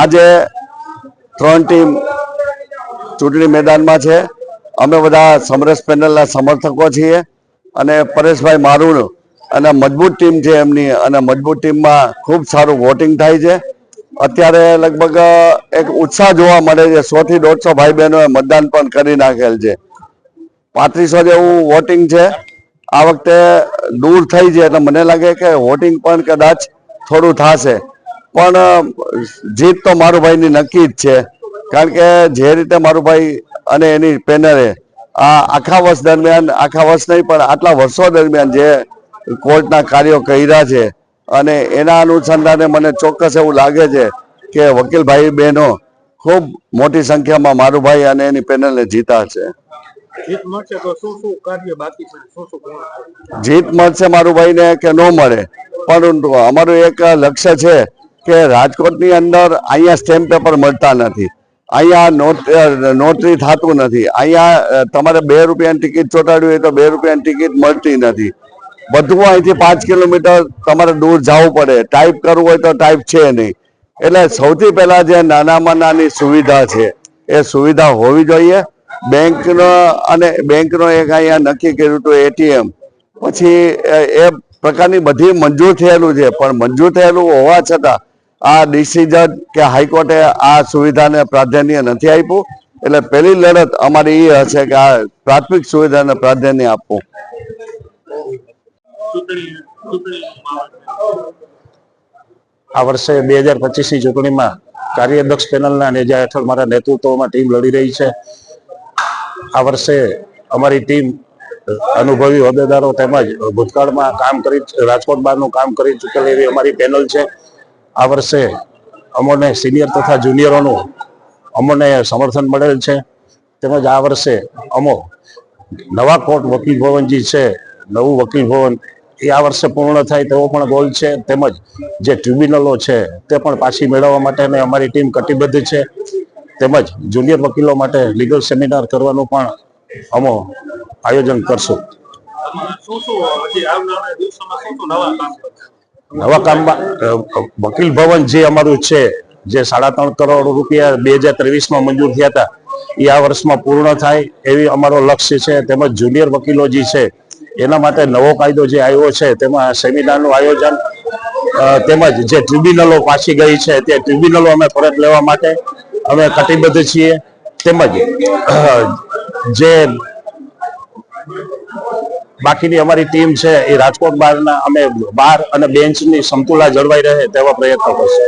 આજે ત્રણ ટીમ ચૂંટણી મેદાનમાં છે. અમે બધા સમરસ પેનલના સમર્થકો છીએ અને પરેશભાઈ મારુણ અને મજબૂત ટીમ છે એમની અને મજબૂત ટીમમાં ખૂબ સારું વોટિંગ થાય છે. અત્યારે લગભગ એક ઉત્સાહ જોવા મળે છે. સોથી દોઢસો ભાઈ બહેનોએ મતદાન પણ કરી નાખેલ છે. પાંત્રીસો જેવું વોટિંગ છે. આ વખતે દૂર થઈ છે. એટલે મને લાગે કે વોટિંગ પણ કદાચ થોડું થશે. પણ જીત તો મારું ભાઈની નક્કી જ છે. કારણ કે જે રીતે મારું ભાઈ અને એની પેનરે આ આખા વર્ષ દરમિયાન આખા વર્ષ નહીં પણ આટલા વર્ષો દરમિયાન જે કોર્ટના કાર્યો કર્યા છે અને એના અનુસંધાને મને ચોક્કસ એવું લાગે છે કે વકીલભાઈ બહેનો ખૂબ મોટી સંખ્યામાં મારું ભાઈ અને એની પેનલને જીતા છે. જીત મળશે તો શું શું કાર્ય બાકી છે? શું શું પૂર્ણ થશે? જીત મળશે મારું ભાઈને કે ન મળે? પરંતુ અમારું એક લક્ષ્ય છે કે રાજકોટની અંદર અહીંયા સ્ટેમ્પ પેપર મળતા નથી. અહીંયા નોટ નોટરી થતું નથી. અહીંયા તમારે બે રૂપિયાની ટિકિટ ચોટાડવી હોય તો બે રૂપિયાની ટિકિટ મળતી નથી. બધું અહીંથી પાંચ કિલોમીટર તમારે દૂર જવું પડે. ટાઈપ કરવું હોય તો ટાઈપ છે નહીં. એટલે સૌથી પહેલાં જે નાનામાં નાની સુવિધા છે, એ સુવિધા હોવી જોઈએ. બેંકનો, અને બેંકનો એક અહીંયા નક્કી કર્યું હતું એટીએમ. પછી એ પ્રકારની બધી મંજૂર થયેલું છે. પણ મંજૂર થયેલું હોવા છતાં આ ડિસિઝન કે હાઈકોર્ટે આ સુવિધાને પ્રાધાન્ય નથી આપ્યું, એટલે પહેલી લડત અમારી એ હશે કે આ પ્રાથમિક સુવિધાને પ્રાધાન્ય આપવું. આ વર્ષે બે હજાર પચીસની ચૂંટણીમાં કાર્યદક્ષ પેનલના નેજા હેઠળ મારા નેતૃત્વમાં ટીમ લડી રહી છે. આ વર્ષે અમારી ટીમ અનુભવી હોદ્દેદારો તેમજ ભૂતકાળમાં કામ કરી, રાજકોટ બહારનું કામ કરી ચૂકેલી એવી અમારી પેનલ છે. આ વર્ષે અમોને સિનિયર તથા જુનિયરોનું અમોને સમર્થન મળેલ છે. તેમજ આ વર્ષે અમો નવા કોર્ટ વકીલ ભવન જે છે, નવું વકીલ ભવન, એ આ વર્ષે પૂર્ણ થાય તેવો પણ ગોલ છે. તેમજ જે ટ્રિબ્યુનલો છે, તે પણ પાછી મેળવવા માટે અમારી ટીમ કટિબદ્ધ છે. તેમજ જુનિયર વકીલો માટે લીગલ સેમિનાર કરવાનું પણ અમો આયોજન કરશે. નવા કામમાં વકીલ ભવન જે અમારું છે, જે સાડા ત્રણ કરોડ રૂપિયા બે હજાર ત્રેવીસમાં મંજૂર થયા હતા, એ આ વર્ષમાં પૂર્ણ થાય એવી અમારો લક્ષ્ય છે. તેમજ જુનિયર વકીલો જે છે, એના માટે નવો કાયદો જે આવ્યો છે, તેમાં સેમિનારનું આયોજન તેમજ જે ટ્રિબ્યુનલો પાછી ગઈ છે, તે ટ્રિબ્યુનલો અમે પરત લેવા માટે અમે કટિબદ્ધ છીએ. તેમજ જે બાકીની અમારી ટીમ છે એ રાજકોટ બહારના અમે બાર અને બેન્ચની સમતુલા જળવાઈ રહે તેવા પ્રયત્નો કરશું.